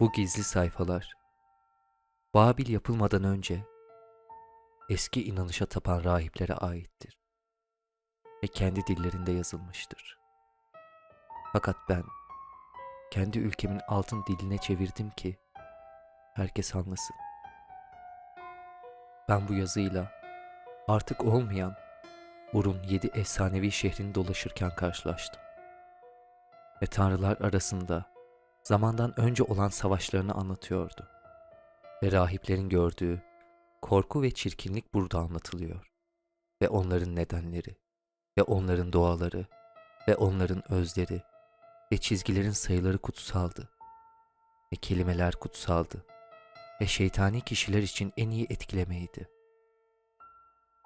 Bu gizli sayfalar Babil yapılmadan önce eski inanışa tapan rahiplere aittir ve kendi dillerinde yazılmıştır. Fakat ben kendi ülkemin altın diline çevirdim ki herkes anlasın. Ben bu yazıyla artık olmayan Ur'un yedi efsanevi şehrini dolaşırken karşılaştım. Ve tanrılar arasında zamandan önce olan savaşlarını anlatıyordu. Ve rahiplerin gördüğü korku ve çirkinlik burada anlatılıyor. Ve onların nedenleri, ve onların doğaları, ve onların özleri, ve çizgilerin sayıları kutsaldı. Ve kelimeler kutsaldı. Ve şeytani kişiler için en iyi etkilemeydi.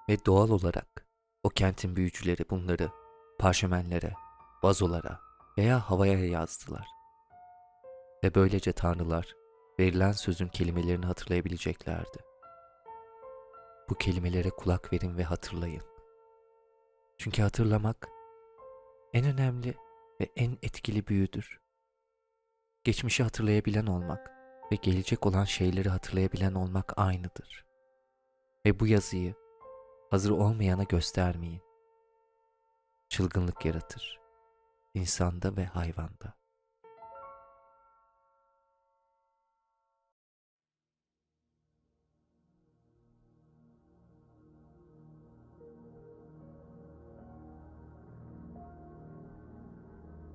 Ve doğal olarak o kentin büyücüleri bunları parşömenlere, vazolara veya havaya yazdılar. Ve böylece tanrılar verilen sözün kelimelerini hatırlayabileceklerdi. Bu kelimelere kulak verin ve hatırlayın. Çünkü hatırlamak en önemli ve en etkili büyüdür. Geçmişi hatırlayabilen olmak ve gelecek olan şeyleri hatırlayabilen olmak aynıdır. Ve bu yazıyı hazır olmayana göstermeyin. Çılgınlık yaratır. insanda ve hayvanda.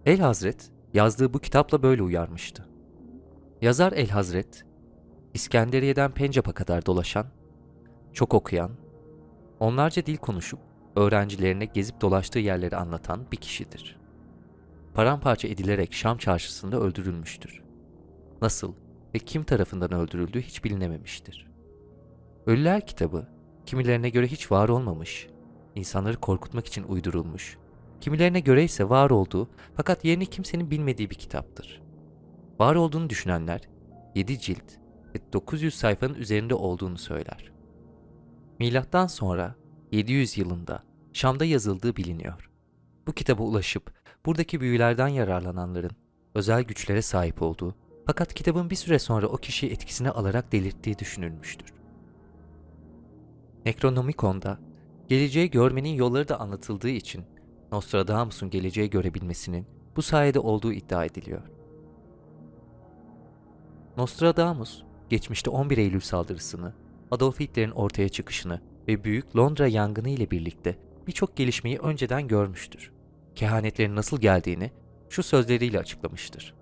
El Hazret yazdığı bu kitapla böyle uyarmıştı. Yazar El Hazret, İskenderiye'den Pencap'a kadar dolaşan, çok okuyan, onlarca dil konuşup öğrencilerine gezip dolaştığı yerleri anlatan bir kişidir. Paramparça edilerek Şam çarşısında öldürülmüştür. Nasıl ve kim tarafından öldürüldüğü hiç bilinememiştir. Ölüler kitabı kimilerine göre hiç var olmamış, insanları korkutmak için uydurulmuş, kimilerine göre ise var olduğu fakat yerini kimsenin bilmediği bir kitaptır. Var olduğunu düşünenler 7 cilt ve 900 sayfanın üzerinde olduğunu söyler. Milattan sonra 700 yılında Şam'da yazıldığı biliniyor. Bu kitaba ulaşıp buradaki büyülerden yararlananların özel güçlere sahip olduğu fakat kitabın bir süre sonra o kişiyi etkisine alarak delirttiği düşünülmüştür. Necronomicon'da geleceği görmenin yolları da anlatıldığı için Nostradamus'un geleceği görebilmesinin bu sayede olduğu iddia ediliyor. Nostradamus, geçmişte 11 Eylül saldırısını, Adolf Hitler'in ortaya çıkışını ve Büyük Londra yangını ile birlikte birçok gelişmeyi önceden görmüştür. Kehanetlerin nasıl geldiğini şu sözleriyle açıklamıştır.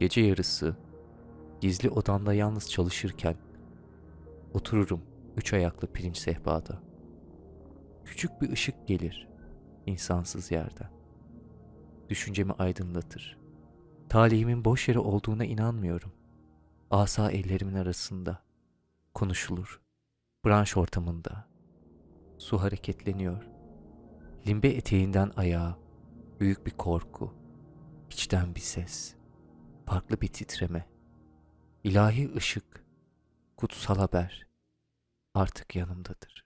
Gece yarısı, gizli odamda yalnız çalışırken, otururum üç ayaklı pirinç sehpada. Küçük bir ışık gelir, insansız yerden. Düşüncemi aydınlatır. Talihimin boş yere olduğuna inanmıyorum. Asa ellerimin arasında. Konuşulur. Branş ortamında. Su hareketleniyor. Limbe eteğinden ayağa. Büyük bir korku. İçten bir ses. Farklı bir titreme. İlahi ışık. Kutsal haber. Artık yanımdadır.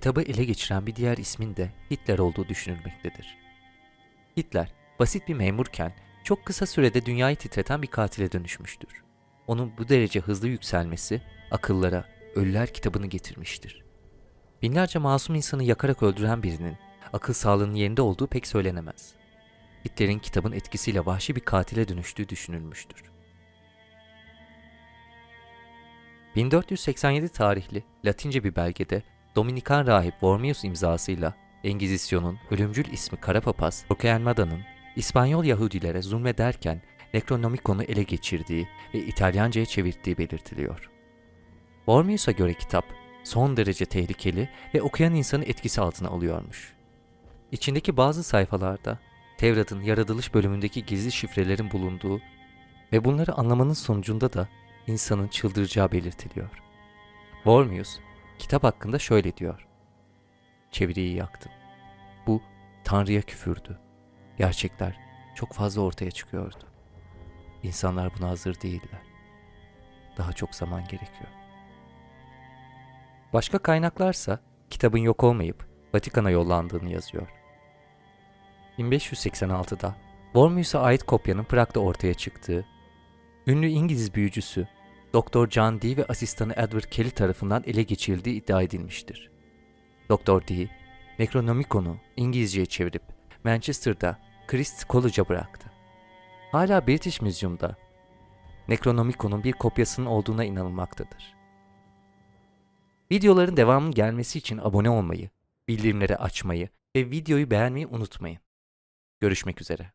Kitabı ele geçiren bir diğer ismin de Hitler olduğu düşünülmektedir. Hitler, basit bir memurken çok kısa sürede dünyayı titreten bir katile dönüşmüştür. Onun bu derece hızlı yükselmesi akıllara Ölüler kitabını getirmiştir. Binlerce masum insanı yakarak öldüren birinin akıl sağlığının yerinde olduğu pek söylenemez. Hitler'in kitabın etkisiyle vahşi bir katile dönüştüğü düşünülmüştür. 1487 tarihli Latince bir belgede Dominikan rahip Wormius imzasıyla Engizisyon'un ölümcül ismi Kara Papaz, Rocaelmada'nın İspanyol Yahudilere zulmederken Necronomicon'u ele geçirdiği ve İtalyanca'ya çevirdiği belirtiliyor. Wormius'a göre kitap son derece tehlikeli ve okuyan insanı etkisi altına alıyormuş. İçindeki bazı sayfalarda Tevrat'ın yaratılış bölümündeki gizli şifrelerin bulunduğu ve bunları anlamanın sonucunda da insanın çıldıracağı belirtiliyor. Wormius, kitap hakkında şöyle diyor. Çeviriyi yaktım. Bu Tanrı'ya küfürdü. Gerçekler çok fazla ortaya çıkıyordu. İnsanlar buna hazır değiller. Daha çok zaman gerekiyor. Başka kaynaklarsa kitabın yok olmayıp Vatikan'a yollandığını yazıyor. 1586'da Bormius'a ait kopyanın Prag'da ortaya çıktığı, ünlü İngiliz büyücüsü Dr. John Dee ve asistanı Edward Kelly tarafından ele geçirildiği iddia edilmiştir. Dr. Dee, Necronomicon'u İngilizceye çevirip Manchester'da Christ College'a bıraktı. Hala British Museum'da Necronomicon'un bir kopyasının olduğuna inanılmaktadır. Videoların devamının gelmesi için abone olmayı, bildirimleri açmayı ve videoyu beğenmeyi unutmayın. Görüşmek üzere.